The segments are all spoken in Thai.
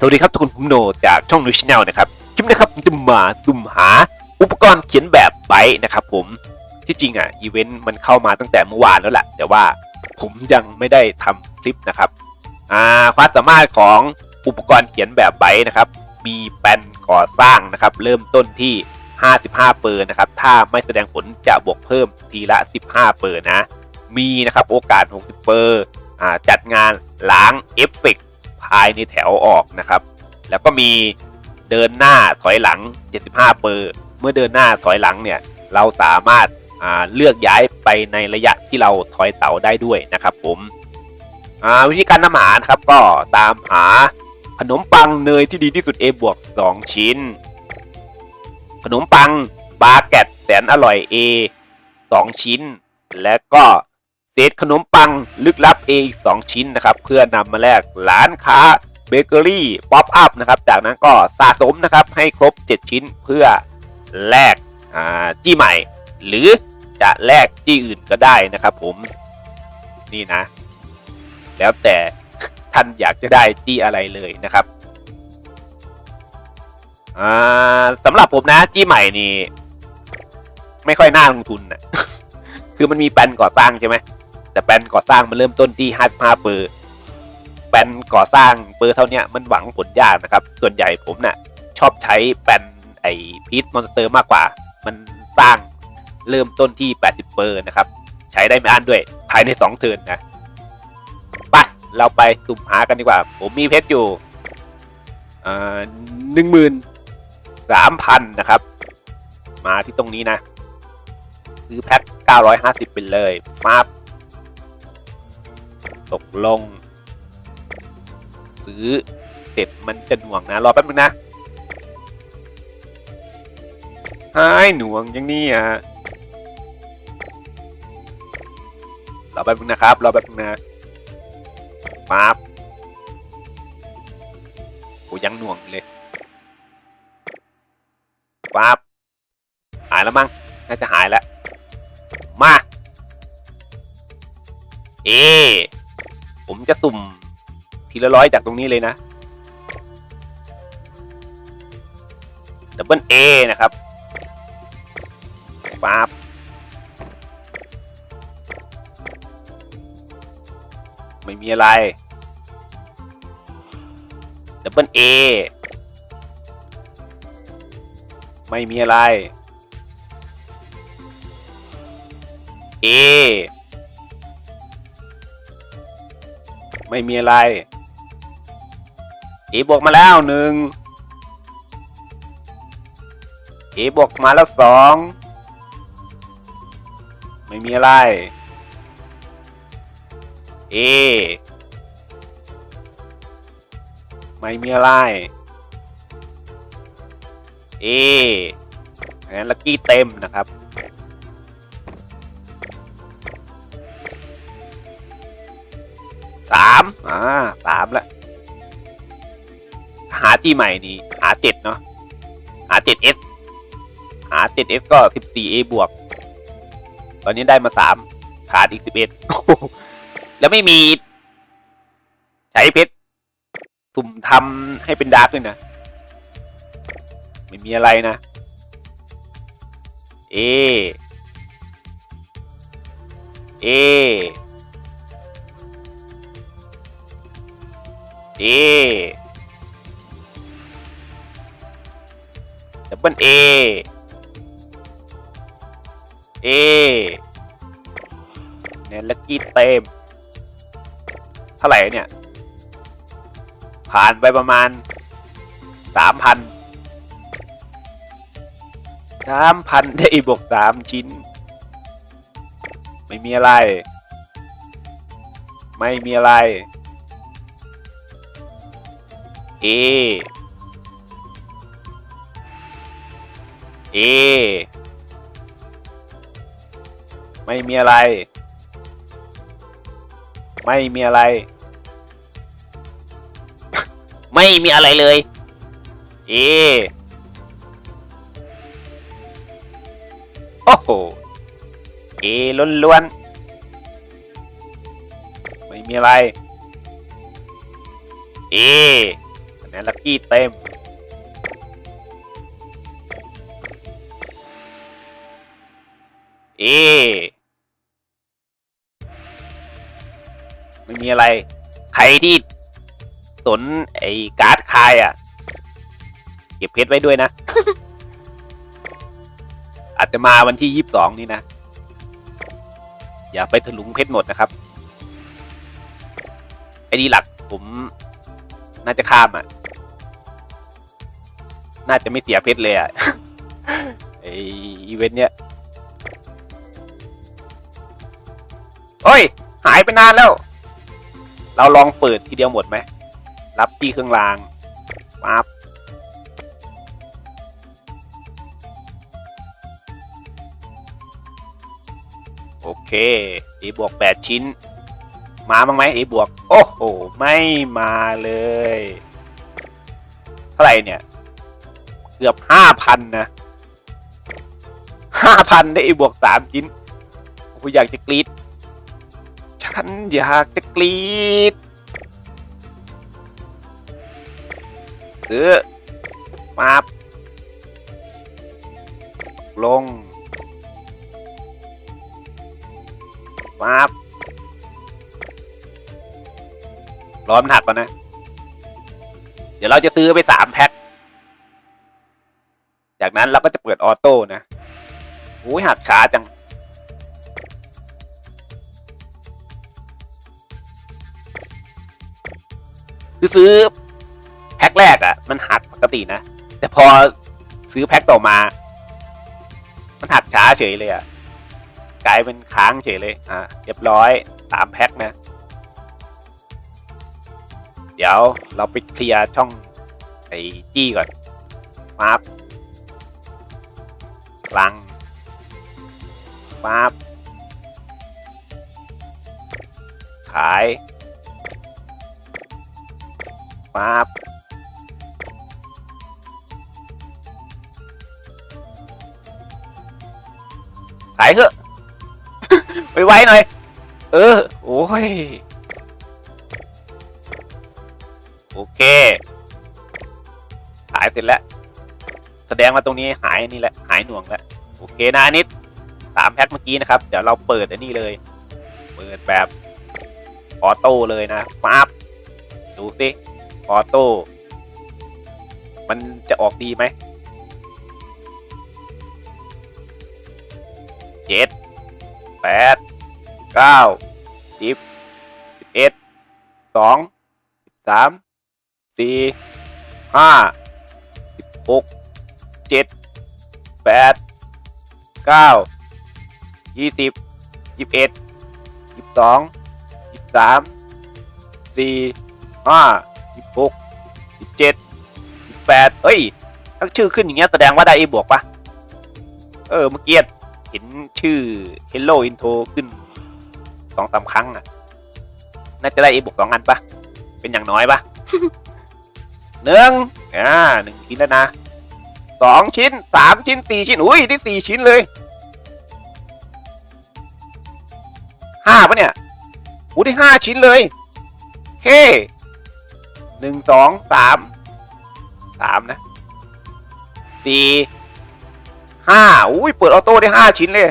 สวัสดีครับทุกคนผมโนจากช่องนูชแนลนะครับ คลิปนี้นะครับผมจะมาสุ่มหาอุปกรณ์เขียนแบบไบต์นะครับผมที่จริงอะอีเวนต์มันเข้ามาตั้งแต่เมื่อวานแล้วแหละแต่ว่าผมยังไม่ได้ทำคลิปนะครับอ่าความสามารถของอุปกรณ์เขียนแบบไบต์นะครับ มีแปนก่อสร้างนะครับ เริ่มต้นที่ 55 เปอร์นะครับ ถ้าไม่แสดงผลจะบวกเพิ่มทีละ 15 เปอร์นะ มีนะครับโอกาส 60 เปอร์อ่าจัดงานล้างเอฟเฟกต์ ภายในแถวออกนะครับ แล้วก็มีเดินหน้าถอยหลัง 75 เปอร์ เมื่อเดินหน้าถอยหลังเนี่ยเราสามารถาเลือกย้ายไปในระยะที่เราถอยเสาได้ด้วยนะครับผมวิธีการนำหานะครับก็ตามหาขนมปังเนยที่ดีที่สุด A บวก2ชิ้น ขนมปังบาร์เกตแสนอร่อย A 2 ชิ้น และก็ เศษขนมปังลึกลับ A อีก2ชิ้นนะครับ เพื่อนำมาแลกร้านค้าเบเกอรี่ป๊อปอัพนะครับ จากนั้นก็สะสมนะครับให้ครบ 7 ชิ้นเพื่อแลกจี้ใหม่ หรือจะแลกจี้อื่นก็ได้นะครับ ผมนี่นะ แล้วแต่ท่านอยากจะได้จี้อะไรเลยนะครับสำหรับผมนะจี้ใหม่นี่ ไม่ค่อยน่าลงทุนนะคือมันมีแปลนก่อสร้างใช่ไหม แต่แปลนก่อสร้างมันเริ่มต้นที่55เปอร์แปลนก่อสร้างเปอร์เท่านี้มันหวังผลยากนะครับ ส่วนใหญ่ผมน่ะชอบใช้แปลนไอพีทมอนสเตอร์มากกว่า มันสร้างเริ่มต้นที่ 80เปอร์นะครับ ใช้ได้ไม่อั้นด้วยภายใน2เทิร์นนะไปเราไปสุ่มหากันดีกว่า ผมมีเพชรอยู่หนึ่งหมื่นสามพันนะครับ มาที่ตรงนี้นะ ซื้อแพ็ค950 ไปเลยมา ตกลง ซื้อเสร็จมันจะหน่วงนะ รอแป๊บนึงนะหายหน่วงย่างนี้อะรอแป๊บนึงนะครับ รอแป๊บนึงนะมาบโอ้ยังหน่วงเลยปั๊บหายแล้วมั้งน่าจะหายแล้ว มา เอ ผมจะสุ่มทีละร้อยจากตรงนี้เลยนะดับเบิลเอนะครับปั๊บไม่มีอะไรดับเบิลเอไม่มีอะไรเไม่มีอะไรเอบวกมาแล้วหนึ่งเอบวกมาแล้วสองไม่มีอะไร เอ ไม่มีอะไร เองั้นลักกี้เต็มนะครับามอ่าสามแล้วหาที่ใหม่นี่หาเจ็ดเนาะหาเจ็ดเอสหาเจ็ดเอสก็สิบสี่เอบวก ตอนนี้ได้มาสามขาดอีกสิบเอ็ดแล้วไม่มี ใช้เพชรสุ่มทำให้เป็นดาร์กด้วยนะ ไม่มีอะไรนะ เอ เอ เอดับเบิลเอเอเนี่ยลักกี้เต็มเท่าไหร่เนี่ย ผ่านไปประมาณสามพันสามพันได้บวกสามชิ้น ไม่มีอะไร ไม่มีอะไร เอเอไม่มีอะไร ไม่มีอะไร ไม่มีอะไรเลยเอโอ้โหเอล้วนๆ ไม่มีอะไรเอ นะลักกี้เต็ม เอ ไม่มีอะไร ใครที่สนไอ้การ์ดคายอะ เก็บเพชรไว้ด้วยนะ อาจจะมาวันที่ยี่สิบสองนี้นะ อย่าไปถลุงเพชรหมดนะครับไอ้นี่หลักผมน่าจะข้ามอะ น่าจะไม่เสียเพชรเลยอะไออีเวนต์เนี้ยโอ้ย หายไปนานแล้ว เราลองเปิดทีเดียวหมดไหม รับที่เครื่องรางปั๊บโอเคเอบวกแปดชิ้น มาบ้างไหมเอบวก โอ้โห ไม่มาเลย เท่าไหร่เนี่ย เกือบห้าพันนะห้าพันได้บวกสามชิ้นโอ้โหอยากจะกรีดฉันอยากจะกรีดซื้อมาบลงมาบร้อนหักก่อนนะ เดี๋ยวเราจะซื้อไปสามแพ็ค จากนั้นเราก็จะเปิดออโต้นะโอ้ยหักช้าจัง คือซื้อแพ็คแรกอะ่ะ มันหักปกตินะ แต่พอซื้อแพ็คต่อมา มันหักช้าเฉยเลยอะ่ะ กลายเป็นค้างเฉยเลย อะเรียบร้อยสามแพ็คนะ เดี๋ยวเราไปเคลียร์ช่องไอ้จี้ก่อนมา ลังมาบขายปั๊บขายเถอะไปไวๆหน่อย เออ โอ้ย โอเค ขายเสร็จแล้ว แสดงว่าตรงนี้หายนี่แหละหายหน่วงแล้วโอเคนะอันนี้สามแพ็คเมื่อกี้นะครับ เดี๋ยวเราเปิดอันนี้เลย เปิดแบบออโต้เลยนะปั๊บดูสิออโต้มันจะออกดีไหมเจ็ดแปดเก้าสิบสิบเอ็ดสองสิบสามสี่ห้าสิบหก เจ็ดแปดเก้ายี่สิบยี่สิบเอ็ดยี่สิบสองยี่สิบสามสี่ห้าสิบหกสิบเจ็ดสิบแปดเอ้ยถ้าชื่อขึ้นอย่างเงี้ยแสดงว่าได้ A บวกปะเออ เมื่อกี้เห็นชื่อ Hello Intro ขึ้นสองสามครั้งอะ น่าจะได้ A บวกสองอันปะเป็นอย่างน้อยปะหนึ่งอ่าหนึ่งชิ้นแล้วนะ สองชิ้นสามชิ้นสี่ชิ้น อุ้ยได้สี่ชิ้นเลยห้าปะเนี่ยอู้ได้ห้าชิ้นเลย เฮ้หนึ่งสองสามสามนะสี่ห้าอุ้ยเปิดออโต้ได้ห้าชิ้นเลย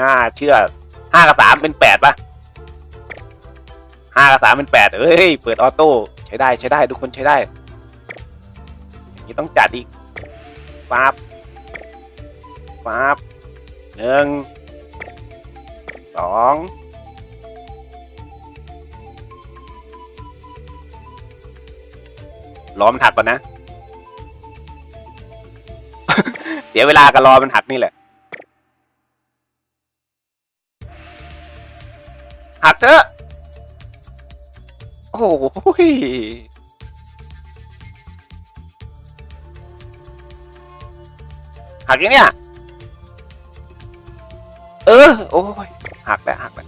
น่าเชื่อห้ากับสามเป็นแปดปะห้ากับสามเป็นแปดเอ้ย เปิดออโต้ใช้ได้ใช้ได้ทุกคนใช้ได้ นี้ต้องจัดอีกปั๊บปั๊บหนึ่งสองรอมันหักก่อนนะ เสียเวลากับรอมันหักนี่แหละ หักเถอะ โอ้โหย หักยังเนี่ย เออ โอ้ยหักแล้วหักแล้ว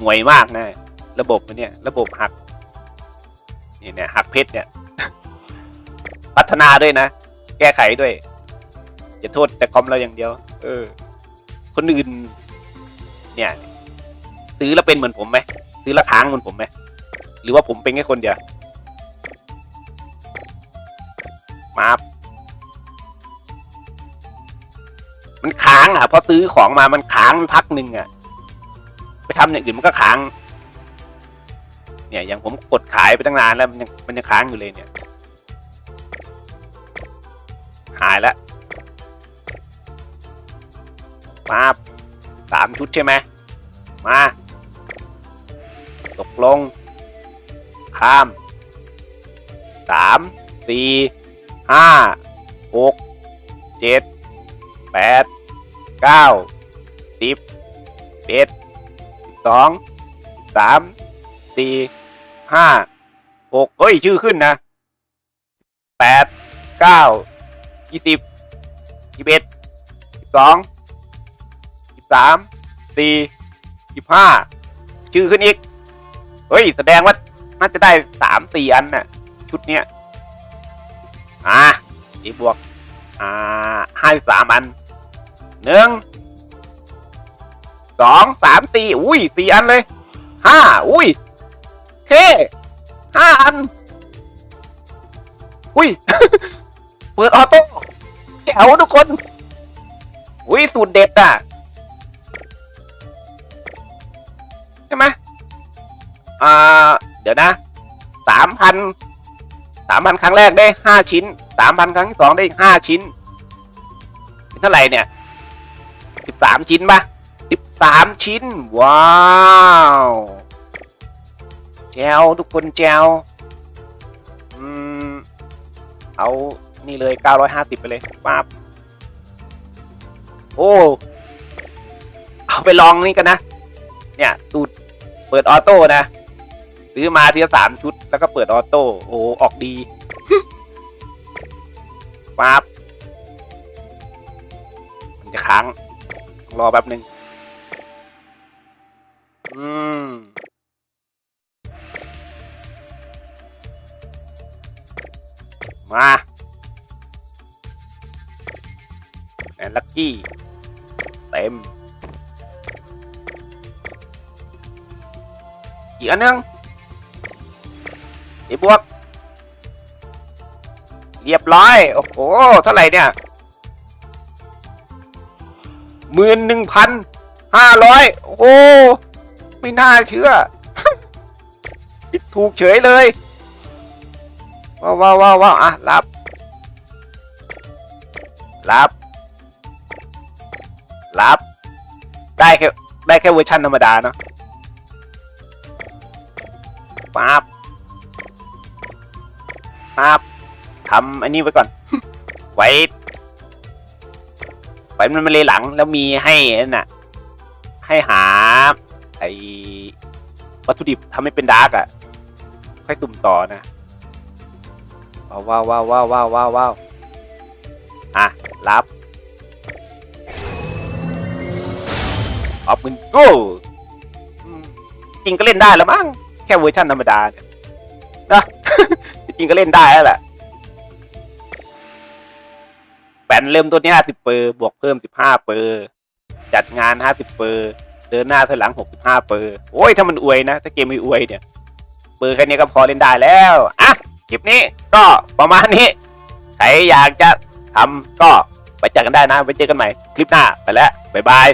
ห่วยมากนะ ระบบมันเนี่ย ระบบหัก นี่เนี่ยหักเพชรเนี่ย พัฒนาด้วยนะ แก้ไขด้วยอย่าโทษแต่คอมเราอย่างเดียว เออ คนอื่น เนี่ยซื้อแล้วเป็นเหมือนผมไหมซื้อแล้วค้างเหมือนผมไหมหรือว่าผมเป็นแค่คนเดียว มันค้างอะพอซื้อของมามันค้างพักหนึ่งอะ ไปทำอย่างอื่นมันก็ค้าง เนี่ยอย่างผมกดขายไปตั้งนานแล้วมันยังมันยังค้างอยู่เลยเนี่ย หายแล้วมาสามชุดใช่ไหมมา ตกลง ข้ามสามสี่ห้าหกเจ็ดแปด เก้าสิบเอ็ดสองสามสี่ห้าหกเฮ้ย ชื่อขึ้นนะแปดเก้ายี่สิบยี่สิบเอ็ดสิบสองสิบสามสี่สิบห้าชื่อขึ้นอีก เฮ้ย แสดงว่าน่าจะได้สามสี่อันน่ะ ชุดเนี้ย อ่าดีบวก อ่าห้าสามอัน หนึ่งสองสามสี่อุ้ยสี่อันเลยห้าอุ้ยเคห้าอัน อุ้ย เปิดออโต้แจ๋วทุกคน อุ้ย สูตรเด็ดอะ ใช่ไหมอ่า เดี๋ยวนะสามพันสามพันครั้งแรกได้ห้าชิ้นสามพันครั้งที่สองได้อีกห้าชิ้นเป็นเท่าไหร่เนี่ย สิบสามชิ้นปะสิบสามชิ้น ว้าวแจวทุกคนแจวอืม เอานี่เลยเก้าร้อยห้าสิบไปเลยปั๊บโอ้เอาไปลองนี่กันนะ เนี่ยสูตรเปิดออโต้นะซื้อมาทีละสามชุดแล้วก็เปิดออโต้โอ้ออกดีปั๊บมันจะค้าง รอแป๊บหนึ่งอืมมาแอนลักกี้ เต็ม อีกอันนึงอีบวก เรียบร้อย โอ้โห เท่าไหร่เนี่ย หมื่นหนึ่งพันห้าร้อยโอ้ ไม่น่าเชื่อ ถูกเฉยเลยว้าวว้าวว้าวว้าวอะ รับ รับ รับ ได้แค่ ได้แค่เวอร์ชันธรรมดาเนาะปั๊บปั๊บทำอันนี้ไว้ก่อน ไว้ ไว้มันมาเลยหลังแล้วมีให้น่ะ ให้หา ไอวัตถุดิบทำให้เป็นดาร์กอะ ค่อยตุ่มต่อนะว้าวว้าวว้าวว้าวว้าวว้าวอะ รับออฟเงินกูอืมจริงก็เล่นได้แล้วมั้ง แค่เวอร์ชันธรรมดาเนี่ยนะจริงก็เล่นได้แล้วแหละ แปนเริ่มต้นที่ห้าสิบเปอร์บวกเพิ่มสิบห้าเปอร์จัดงานห้าสิบเปอร์เดินหน้าถอยหลังหกสิบห้าเปอร์โอ้ยถ้ามันอวยนะ ถ้าเกมมีอวยเนี่ย เปอร์แค่นี้ก็พอเล่นได้แล้วอะคลิปนี้ก็ประมาณนี้ ใครอยากจะทำก็ไปเจอกันได้นะ ไปเจอกันใหม่ คลิปหน้าไปแล้วบ๊ายบาย